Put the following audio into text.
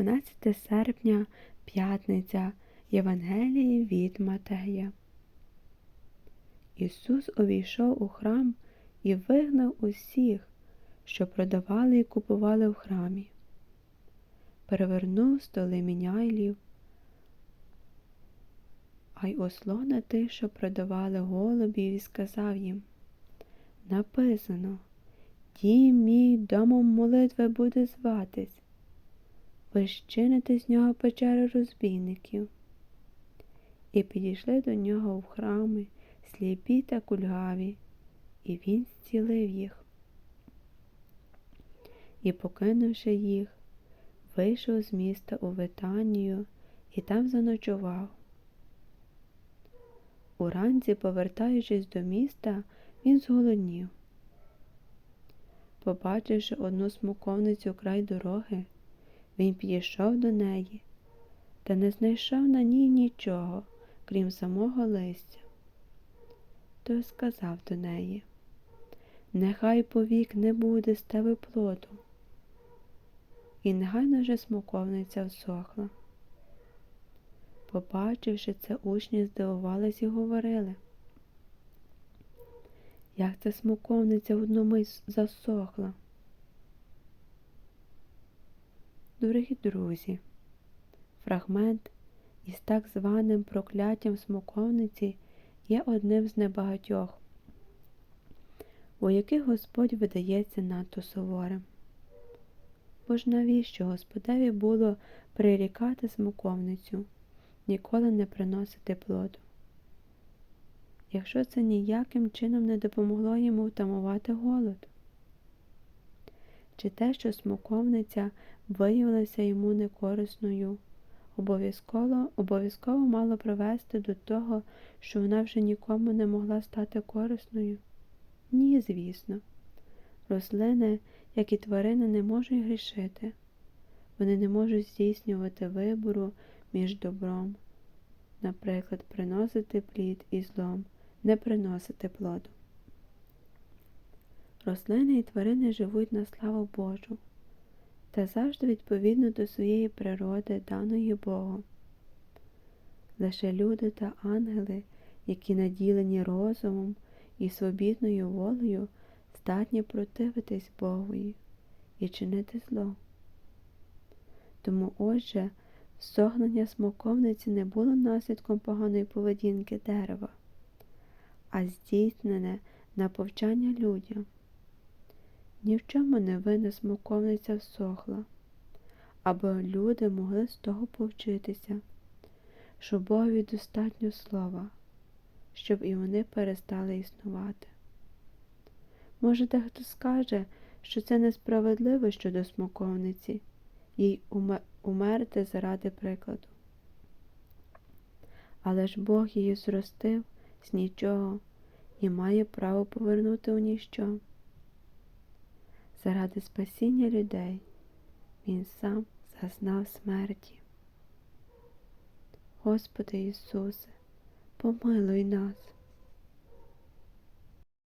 12 серпня, п'ятниця Євангелії від Матея. Ісус увійшов у храм і вигнав усіх, що продавали і купували в храмі. Перевернув столи міняйлів, а й ослона тих, що продавали голубів, і сказав їм Написано, Дім мій домом молитви буде зватись, ви щините з нього печеру розбійників. І підійшли до нього в храми сліпі та кульгаві, і він зцілив їх. І, покинувши їх, вийшов з міста у Витанію і там заночував. Уранці, повертаючись до міста, він зголоднів. Побачивши одну смоковницю край дороги, він підійшов до неї та не знайшов на ній нічого, крім самого листя. Той сказав до неї Нехай повік не буде з тебе плоду. І негайно вже смоковниця всохла. Побачивши це, учні здивувались і говорили, як ця смоковниця одну засохла. Дорогі друзі, фрагмент із так званим прокляттям смоковниці є одним з небагатьох, у яких Господь видається надто суворим. Бо ж навіщо Господеві було прирікати смоковницю, ніколи не приносити плоду? Якщо це ніяким чином не допомогло йому втамувати голод? Чи те, що смоковниця виявилася йому некорисною, обов'язково обов'язково мало привести до того, що вона вже нікому не могла стати корисною? Ні, звісно. Рослини, як і тварини, не можуть грішити. Вони не можуть здійснювати вибору між добром, наприклад, приносити плід і злом, не приносити плоду. Рослини і тварини живуть на славу Божу та завжди відповідно до своєї природи, даної Богом. Лише люди та ангели, які наділені розумом і свобідною волею, здатні противитись Богові і чинити зло. Тому, отже, всогнення смоковниці не було наслідком поганої поведінки дерева, а здійснене на повчання людям. Ні в чому не винна смоковниця всохла, аби люди могли з того повчитися, що Богові достатньо слова, щоб і вони перестали існувати. Може, дехто скаже, що це несправедливо щодо смоковниці, їй умерти заради прикладу. Але ж Бог її зростив з нічого і має право повернути у ніщо. Заради спасіння людей Він сам зазнав смерті. Господи Ісусе, помилуй нас.